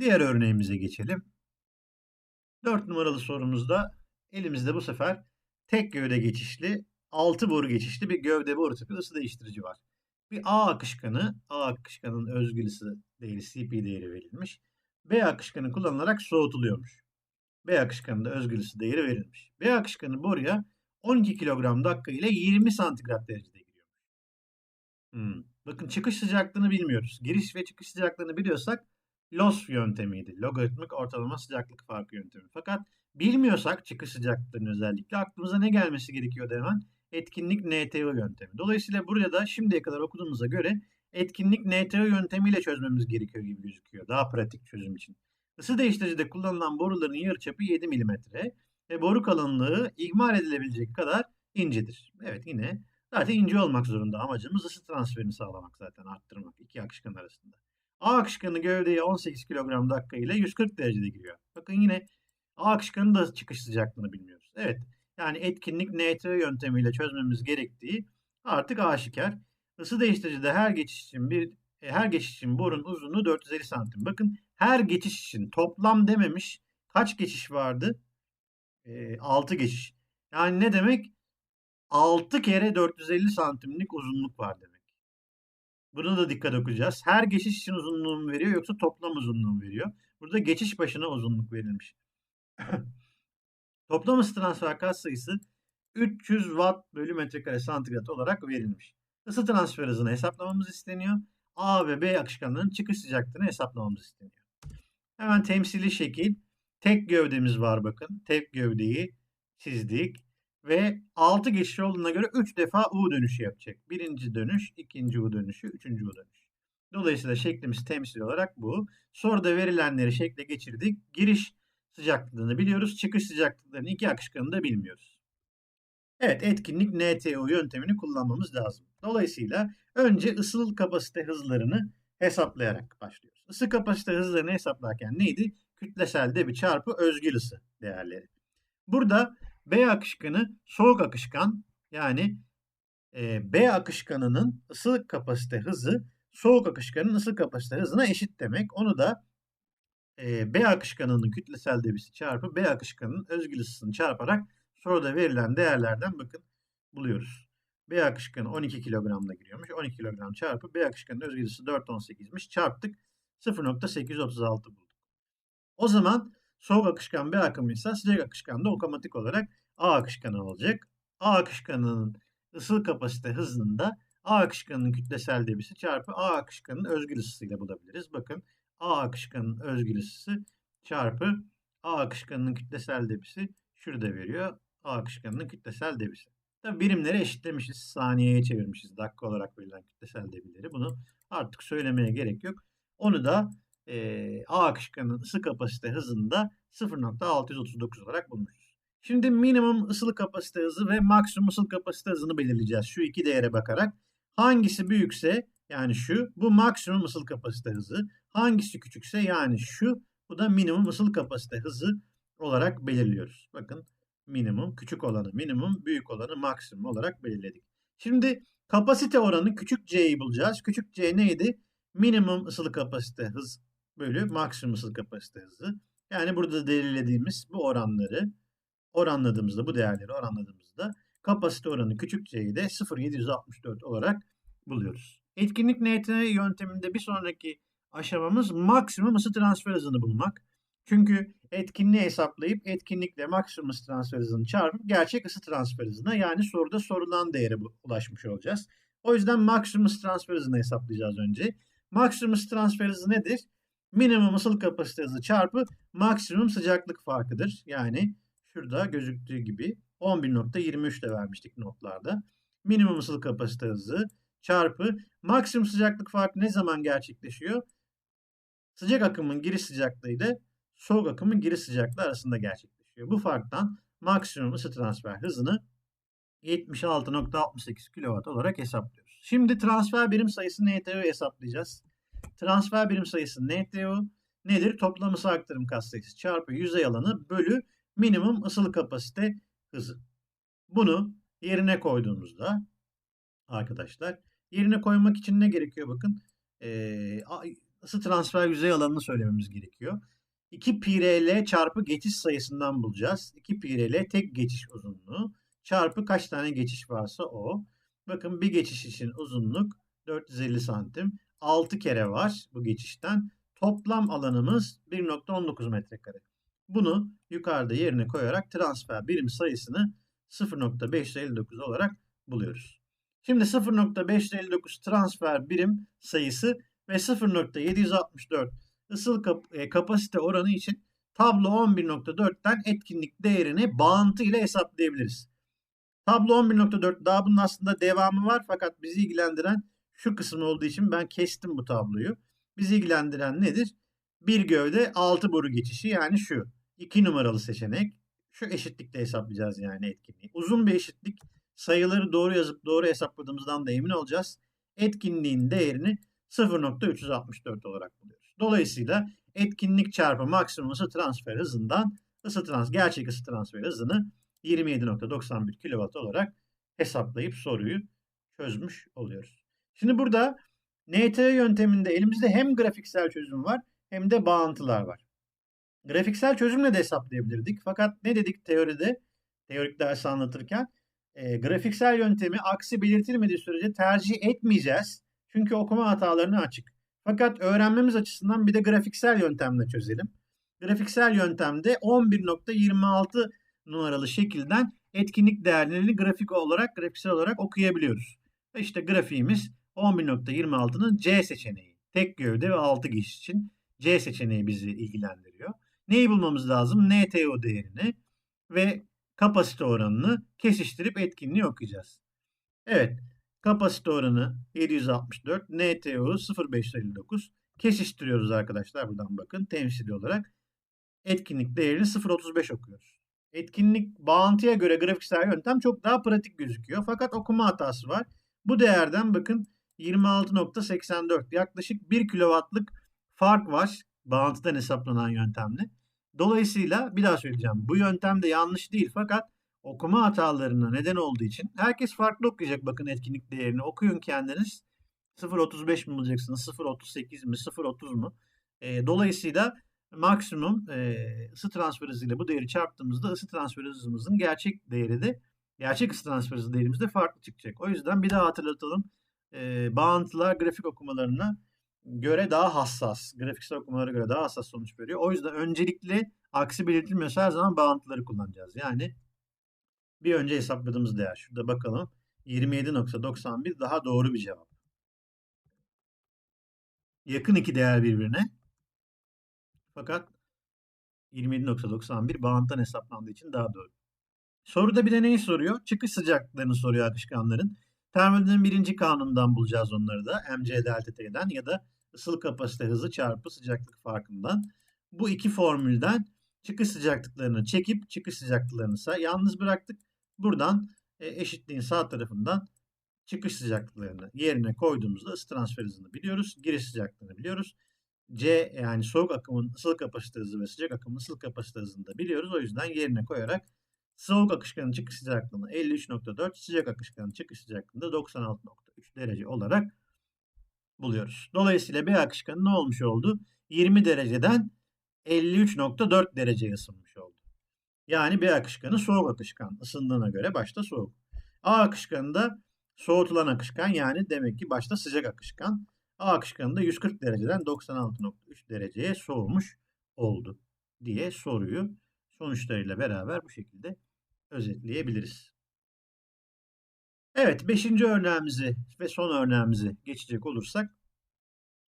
Diğer örneğimize geçelim. 4 numaralı sorumuzda elimizde bu sefer tek gövde geçişli, 6 boru geçişli bir gövde boru tipi ısı değiştirici var. Bir A akışkanı, A akışkanın özgül ısı değeri CP değeri verilmiş. B akışkanı kullanılarak soğutuluyormuş. B akışkanında özgül ısı değeri verilmiş. B akışkanı boruya 12 kilogram dakika ile 20 santigrat derecede giriyor. Hmm. Bakın çıkış sıcaklığını bilmiyoruz. Giriş ve çıkış sıcaklığını biliyorsak LOS yöntemiydi. Logaritmik ortalama sıcaklık farkı yöntemi. Fakat bilmiyorsak çıkış sıcaklığının özellikle aklımıza ne gelmesi gerekiyordu hemen? Etkinlik NTO yöntemi. Dolayısıyla buraya da şimdiye kadar okuduğumuza göre etkinlik NTO yöntemiyle çözmemiz gerekiyor gibi gözüküyor. Daha pratik çözüm için. Isı değiştiricide kullanılan boruların yarıçapı 7 mm ve boru kalınlığı ihmal edilebilecek kadar incedir. Evet yine zaten ince olmak zorunda. Amacımız ısı transferini sağlamak zaten arttırmak iki akışkan arasında. A akışkanı gövdeye 18 kilogram dakika ile 140 derecede giriyor. Bakın yine A akışkanın da çıkış sıcaklığını bilmiyoruz. Evet yani etkinlik NTO yöntemiyle çözmemiz gerektiği artık aşikar. Isı değiştiricide her geçiş için bir e, her geçiş için borun uzunluğu 450 santim. Bakın her geçiş için toplam dememiş. Kaç geçiş vardı? E, 6 geçiş. Yani ne demek? 6 kere 450 santimlik uzunluk var demek. Buna da dikkat okuyacağız. Her geçiş için uzunluğu mu veriyor yoksa toplam uzunluğu mu veriyor? Burada geçiş başına uzunluk verilmiş. toplam ısı transfer katsayısı 300 watt bölü metrekare santigrat olarak verilmiş. Isı transfer hızını hesaplamamız isteniyor. A ve B akışkanlarının çıkış sıcaklığını hesaplamamız isteniyor. Hemen temsili şekil. Tek gövdemiz var bakın. Tek gövdeyi çizdik. Ve 6 geçiş olduğuna göre 3 defa U dönüşü yapacak. Birinci dönüş, ikinci U dönüşü, üçüncü U dönüşü. Dolayısıyla şeklimiz temsil olarak bu. Soruda verilenleri şekle geçirdik. Giriş sıcaklığını biliyoruz. Çıkış sıcaklıklarını iki akışkanını da bilmiyoruz. Evet etkinlik NTO yöntemini kullanmamız lazım. Dolayısıyla önce ısıl kapasite hızlarını hesaplayarak başlıyoruz. Isı kapasite hızlarını hesaplarken neydi? Kütlesel debi çarpı özgül ısı değerleri. Burada B akışkanı soğuk akışkan yani e, B akışkanının ısı kapasite hızı soğuk akışkanın ısı kapasite hızına eşit demek. Onu da e, B akışkanının kütlesel debisi çarpı B akışkanının özgül ısısını çarparak soruda verilen değerlerden bakın buluyoruz. B akışkanı 12 kilogramda giriyormuş. 12 kilogram çarpı B akışkanının özgül ısısı 4.18'miş. Çarptık 0.836 bulduk. O zaman soğuk akışkan B akımıysa sıcak akışkan da otomatik olarak A akışkanı olacak. A akışkanının ısı kapasite hızında A akışkanının kütlesel debisi çarpı A akışkanının özgül ısısıyla bulabiliriz. Bakın A akışkanının özgül ısısı çarpı A akışkanının kütlesel debisi şurada veriyor. A akışkanının kütlesel debisi. Tabi birimleri eşitlemişiz. Saniyeye çevirmişiz. Dakika olarak verilen kütlesel debileri. Bunu artık söylemeye gerek yok. Onu da e, A akışkanının ısı kapasite hızında 0.639 olarak bulmuşuz. Şimdi minimum ısılı kapasite hızı ve maksimum ısıl kapasite hızını belirleyeceğiz. Şu iki değere bakarak. Hangisi büyükse yani şu bu maksimum ısıl kapasite hızı. Hangisi küçükse yani şu bu da minimum ısıl kapasite hızı olarak belirliyoruz. Bakın minimum küçük olanı minimum büyük olanı maksimum olarak belirledik. Şimdi kapasite oranı küçük c'yi bulacağız. Küçük c neydi? Minimum ısılı kapasite hız bölü maksimum ısıl kapasite hızı. Yani burada belirlediğimiz bu oranları oranladığımızda bu değerleri oranladığımızda kapasite oranı küçük c'yi de 0.764 olarak buluyoruz. Etkinlik NT yönteminde bir sonraki aşamamız maksimum ısı transfer hızını bulmak. Çünkü etkinliği hesaplayıp etkinlikle maksimum ısı transfer hızını çarpıp gerçek ısı transfer hızına yani soruda sorulan değere ulaşmış olacağız. O yüzden maksimum ısı transfer hızını hesaplayacağız önce. Maksimum ısı transfer hızı nedir? Minimum ısıl kapasite hızı çarpı maksimum sıcaklık farkıdır. Yani şurada gözüktüğü gibi 11.23 de vermiştik notlarda. Minimum ısıl kapasite hızı çarpı maksimum sıcaklık farkı ne zaman gerçekleşiyor? Sıcak akımın giriş sıcaklığı ile soğuk akımın giriş sıcaklığı arasında gerçekleşiyor. Bu farktan maksimum ısı transfer hızını 76.68 kW olarak hesaplıyoruz. Şimdi transfer birim sayısı NTO hesaplayacağız. Transfer birim sayısı NTO nedir? Toplam ısı aktarım katsayısı çarpı yüzey alanı bölü minimum ısılı kapasite hızı. Bunu yerine koyduğumuzda arkadaşlar yerine koymak için ne gerekiyor bakın. Ee, ısı transfer yüzey alanını söylememiz gerekiyor. 2 pi r çarpı geçiş sayısından bulacağız. 2 pi r tek geçiş uzunluğu çarpı kaç tane geçiş varsa o. Bakın bir geçiş için uzunluk 450 santim. 6 kere var bu geçişten. Toplam alanımız 1.19 metrekare. Bunu yukarıda yerine koyarak transfer birim sayısını 0.559 olarak buluyoruz. Şimdi 0.559 transfer birim sayısı ve 0.764 ısıl kap e, kapasite oranı için tablo 11.4'ten etkinlik değerini bağıntı ile hesaplayabiliriz. Tablo 11.4 daha bunun aslında devamı var fakat bizi ilgilendiren şu kısım olduğu için ben kestim bu tabloyu. Bizi ilgilendiren nedir? Bir gövde 6 boru geçişi yani şu. 2 numaralı seçenek. Şu eşitlikte hesaplayacağız yani etkinliği. Uzun bir eşitlik sayıları doğru yazıp doğru hesapladığımızdan da emin olacağız. Etkinliğin değerini 0.364 olarak buluyoruz. Dolayısıyla etkinlik çarpı maksimum ısı transfer hızından ısı trans gerçek ısı transfer hızını 27.91 kW olarak hesaplayıp soruyu çözmüş oluyoruz. Şimdi burada NT yönteminde elimizde hem grafiksel çözüm var hem de bağıntılar var. Grafiksel çözümle de hesaplayabilirdik. Fakat ne dedik teoride, teorik ders anlatırken? E, grafiksel yöntemi aksi belirtilmediği sürece tercih etmeyeceğiz. Çünkü okuma hatalarına açık. Fakat öğrenmemiz açısından bir de grafiksel yöntemle çözelim. Grafiksel yöntemde 11.26 numaralı şekilden etkinlik değerlerini grafik olarak, grafiksel olarak okuyabiliyoruz. İşte grafiğimiz 11.26'nın C seçeneği. Tek gövde ve 6 geçiş için C seçeneği bizi ilgilendiriyor. Neyi bulmamız lazım? NTO değerini ve kapasite oranını kesiştirip etkinliği okuyacağız. Evet. Kapasite oranı 764, NTO 0.559. Kesiştiriyoruz arkadaşlar buradan bakın temsili olarak. Etkinlik değerini 0.35 okuyoruz. Etkinlik bağıntıya göre grafiksel yöntem çok daha pratik gözüküyor. Fakat okuma hatası var. Bu değerden bakın 26.84 yaklaşık 1 kW'lık fark var bağıntıdan hesaplanan yöntemle. Dolayısıyla bir daha söyleyeceğim. Bu yöntem de yanlış değil fakat okuma hatalarına neden olduğu için herkes farklı okuyacak bakın etkinlik değerini. Okuyun kendiniz. 0.35 mi bulacaksınız? 0.38 mi? 0.30 mu? E, dolayısıyla maksimum e, ısı transfer hızıyla bu değeri çarptığımızda ısı transfer hızımızın gerçek değeri de gerçek ısı transfer hızı değerimiz de farklı çıkacak. O yüzden bir daha hatırlatalım. E, bağıntılar grafik okumalarına göre daha hassas. Grafiksel okumalara göre daha hassas sonuç veriyor. O yüzden öncelikli aksi belirtilmiyorsa her zaman bağıntıları kullanacağız. Yani bir önce hesapladığımız değer. Şurada bakalım. 27.91 daha doğru bir cevap. Yakın iki değer birbirine. Fakat 27.91 bağıntıdan hesaplandığı için daha doğru. Soruda bir de neyi soruyor? Çıkış sıcaklıklarını soruyor akışkanların. Termodinamik birinci kanundan bulacağız onları da. MC delta T'den ya da ısıl kapasite hızı çarpı sıcaklık farkından. Bu iki formülden çıkış sıcaklıklarını çekip çıkış sıcaklıklarını yalnız bıraktık. Buradan e, eşitliğin sağ tarafından çıkış sıcaklıklarını yerine koyduğumuzda ısı transfer hızını biliyoruz. Giriş sıcaklığını biliyoruz. C yani soğuk akımın ısıl kapasite hızı ve sıcak akımın ısıl kapasite hızını da biliyoruz. O yüzden yerine koyarak soğuk akışkanın çıkış sıcaklığını 53.4, sıcak akışkanın çıkış sıcaklığını da 96.3 derece olarak buluyoruz. Dolayısıyla B akışkanı ne olmuş oldu? 20 dereceden 53.4 dereceye ısınmış oldu. Yani B akışkanı soğuk akışkan. Isındığına göre başta soğuk. A akışkanı da soğutulan akışkan yani demek ki başta sıcak akışkan. A akışkanı da 140 dereceden 96.3 dereceye soğumuş oldu diye soruyu sonuçlarıyla beraber bu şekilde özetleyebiliriz. Evet, beşinci örneğimizi ve son örneğimizi geçecek olursak,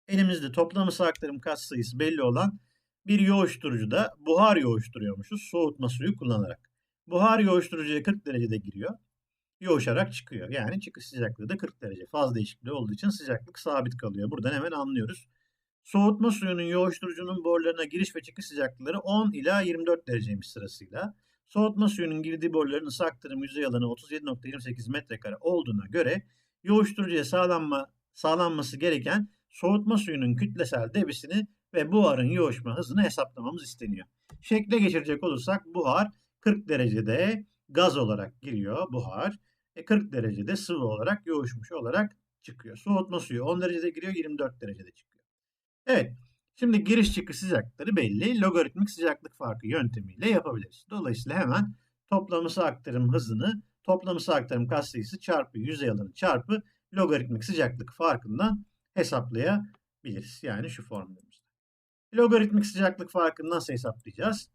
elimizde toplam ısı aktarım katsayısı belli olan bir yoğuşturucuda buhar yoğuşturuyormuşuz soğutma suyu kullanarak. Buhar yoğuşturucuya 40 derecede giriyor, yoğuşarak çıkıyor. Yani çıkış sıcaklığı da 40 derece. Faz değişikliği olduğu için sıcaklık sabit kalıyor. Buradan hemen anlıyoruz. Soğutma suyunun yoğuşturucunun borularına giriş ve çıkış sıcaklıkları 10 ila 24 dereceymiş sırasıyla. Soğutma suyunun girdiği boruların ısı aktarım yüzey alanı 37.28 metrekare olduğuna göre yoğuşturucuya sağlanma, sağlanması gereken soğutma suyunun kütlesel debisini ve buharın yoğuşma hızını hesaplamamız isteniyor. Şekle geçirecek olursak buhar 40 derecede gaz olarak giriyor buhar. E 40 derecede sıvı olarak yoğuşmuş olarak çıkıyor. Soğutma suyu 10 derecede giriyor 24 derecede çıkıyor. Evet. Şimdi giriş çıkış sıcaklıkları belli. Logaritmik sıcaklık farkı yöntemiyle yapabiliriz. Dolayısıyla hemen toplamısı aktarım hızını toplamısı aktarım katsayısı çarpı yüzey alanı çarpı logaritmik sıcaklık farkından hesaplayabiliriz. Yani şu formülümüzde. Logaritmik sıcaklık farkını nasıl hesaplayacağız?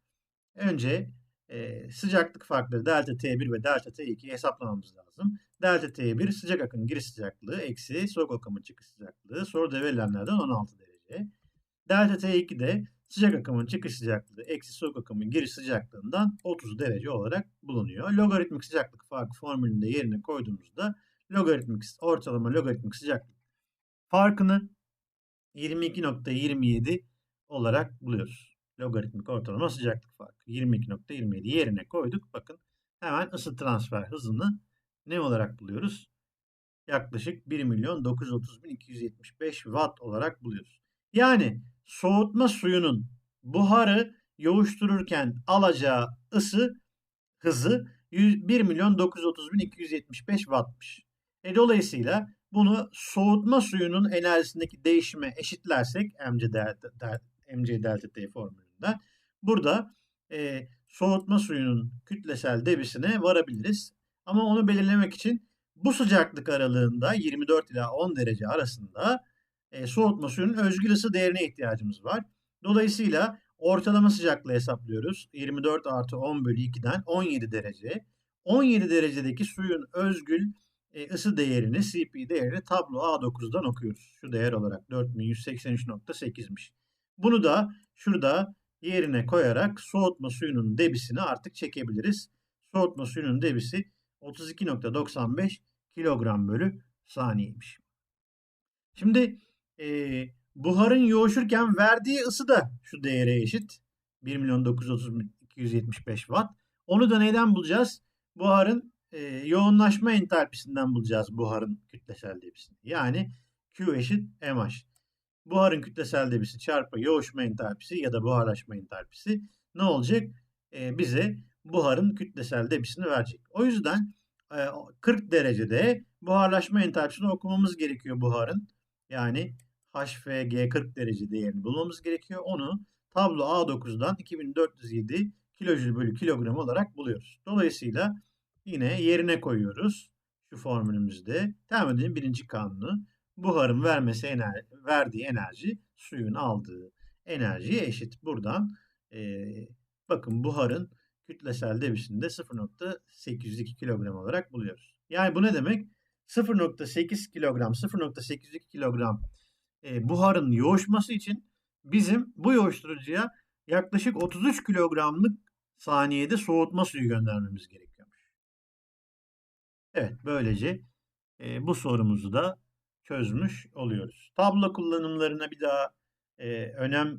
Önce e, sıcaklık farkları delta T1 ve delta T2'yi hesaplamamız lazım. Delta T1 sıcak akım giriş sıcaklığı eksi soğuk akımın çıkış sıcaklığı. Soruda verilenlerden 16 derece. Delta T2 de sıcak akımın çıkış sıcaklığı eksi soğuk akımın giriş sıcaklığından 30 derece olarak bulunuyor. Logaritmik sıcaklık farkı formülünde yerine koyduğumuzda logaritmik ortalama logaritmik sıcaklık farkını 22.27 olarak buluyoruz. Logaritmik ortalama sıcaklık farkı 22.27 yerine koyduk. Bakın hemen ısı transfer hızını ne olarak buluyoruz? Yaklaşık 1 milyon 930 bin 275 watt olarak buluyoruz. Yani soğutma suyunun buharı yoğuştururken alacağı ısı hızı 1 milyon 930 bin 275 wattmış. E dolayısıyla bunu soğutma suyunun enerjisindeki değişime eşitlersek mc delta, mc delta t formülünden burada e, soğutma suyunun kütlesel debisine varabiliriz. Ama onu belirlemek için bu sıcaklık aralığında 24 ila 10 derece arasında e, soğutma suyunun özgül ısı değerine ihtiyacımız var. Dolayısıyla ortalama sıcaklığı hesaplıyoruz. 24 artı 10 bölü 2'den 17 derece. 17 derecedeki suyun özgül e, ısı değerini, CP değerini tablo A9'dan okuyoruz. Şu değer olarak 4183.8'miş. Bunu da şurada yerine koyarak soğutma suyunun debisini artık çekebiliriz. Soğutma suyunun debisi 32.95 kilogram bölü saniyeymiş. Şimdi e, buharın yoğuşurken verdiği ısı da şu değere eşit. 1 milyon 930 watt. Onu da neyden bulacağız? Buharın e, yoğunlaşma entalpisinden bulacağız buharın kütlesel debisini. Yani Q eşit MH. Buharın kütlesel debisi çarpı yoğuşma entalpisi ya da buharlaşma entalpisi ne olacak? E, bize buharın kütlesel debisini verecek. O yüzden 40 derecede buharlaşma entalpisini okumamız gerekiyor buharın. Yani HFG 40 derece değerini bulmamız gerekiyor. Onu tablo A9'dan 2407 kilojül bölü kilogram olarak buluyoruz. Dolayısıyla yine yerine koyuyoruz. Şu formülümüzde termodinamiğin birinci kanunu buharın vermesi ener verdiği enerji suyun aldığı enerjiye eşit. Buradan e, bakın buharın kütlesel debisini de 0.802 kilogram olarak buluyoruz. Yani bu ne demek? 0.8 kilogram, 0.802 kilogram buharın yoğuşması için bizim bu yoğuşturucuya yaklaşık 33 kilogramlık saniyede soğutma suyu göndermemiz gerekiyormuş. Evet, böylece e, bu sorumuzu da çözmüş oluyoruz. Tablo kullanımlarına bir daha e, önemle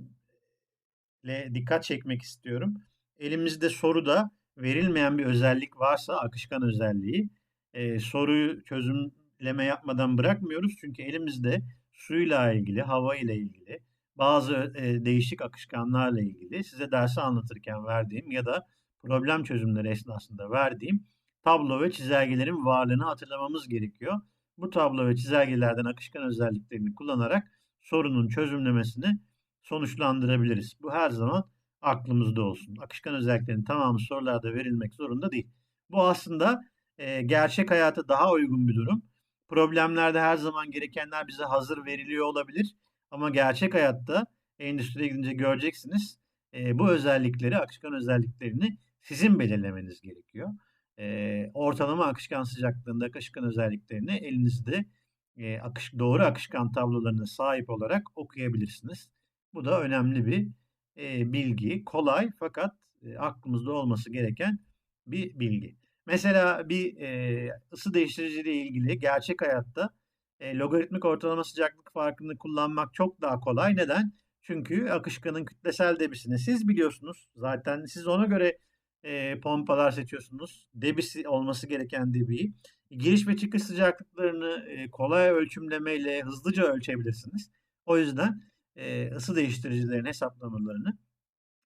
dikkat çekmek istiyorum. Elimizde soruda verilmeyen bir özellik varsa akışkan özelliği e, soruyu çözümleme yapmadan bırakmıyoruz. Çünkü elimizde suyla ilgili, hava ile ilgili, bazı e, değişik akışkanlarla ilgili size dersi anlatırken verdiğim ya da problem çözümleri esnasında verdiğim tablo ve çizelgelerin varlığını hatırlamamız gerekiyor. Bu tablo ve çizelgelerden akışkan özelliklerini kullanarak sorunun çözümlemesini sonuçlandırabiliriz. Bu her zaman aklımızda olsun. Akışkan özelliklerin tamamı sorularda verilmek zorunda değil. Bu aslında e, gerçek hayata daha uygun bir durum. Problemlerde her zaman gerekenler bize hazır veriliyor olabilir. Ama gerçek hayatta endüstriye gidince göreceksiniz. E, bu özellikleri, akışkan özelliklerini sizin belirlemeniz gerekiyor. E, ortalama akışkan sıcaklığında akışkan özelliklerini elinizde e, akış, doğru akışkan tablolarına sahip olarak okuyabilirsiniz. Bu da önemli bir e, bilgi. Kolay fakat e, aklımızda olması gereken bir bilgi. Mesela bir e, ısı değiştirici ile ilgili gerçek hayatta e, logaritmik ortalama sıcaklık farkını kullanmak çok daha kolay. Neden? Çünkü akışkanın kütlesel debisini siz biliyorsunuz. Zaten siz ona göre e, pompalar seçiyorsunuz. Debisi olması gereken debiyi. Giriş ve çıkış sıcaklıklarını e, kolay ölçümlemeyle hızlıca ölçebilirsiniz. O yüzden e, ısı değiştiricilerin hesaplamalarını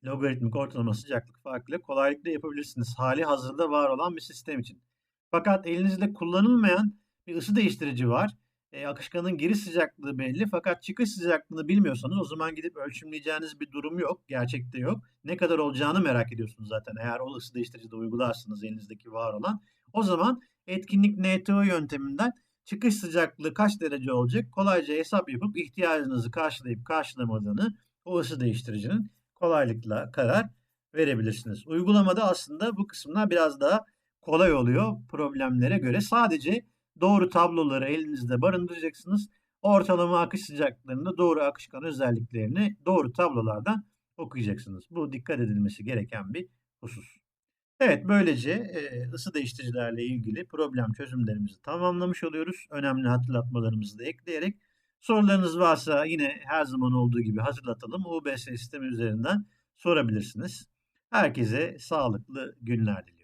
logaritmik ortalama sıcaklık farkıyla kolaylıkla yapabilirsiniz. Hali hazırda var olan bir sistem için. Fakat elinizde kullanılmayan bir ısı değiştirici var. E, akışkanın giriş sıcaklığı belli fakat çıkış sıcaklığını bilmiyorsanız o zaman gidip ölçümleyeceğiniz bir durum yok. Gerçekte yok. Ne kadar olacağını merak ediyorsunuz zaten. Eğer o ısı değiştiricide uygularsınız elinizdeki var olan. O zaman etkinlik NTO yönteminden çıkış sıcaklığı kaç derece olacak kolayca hesap yapıp ihtiyacınızı karşılayıp karşılamadığını o ısı değiştiricinin kolaylıkla karar verebilirsiniz. Uygulamada aslında bu kısımlar biraz daha kolay oluyor problemlere göre. Sadece doğru tabloları elinizde barındıracaksınız. Ortalama akış sıcaklığında doğru akışkan özelliklerini doğru tablolardan okuyacaksınız. Bu dikkat edilmesi gereken bir husus. Evet böylece ısı değiştiricilerle ilgili problem çözümlerimizi tamamlamış oluyoruz. Önemli hatırlatmalarımızı da ekleyerek. Sorularınız varsa yine her zaman olduğu gibi hatırlatalım. UBS sistemi üzerinden sorabilirsiniz. Herkese sağlıklı günler diliyorum.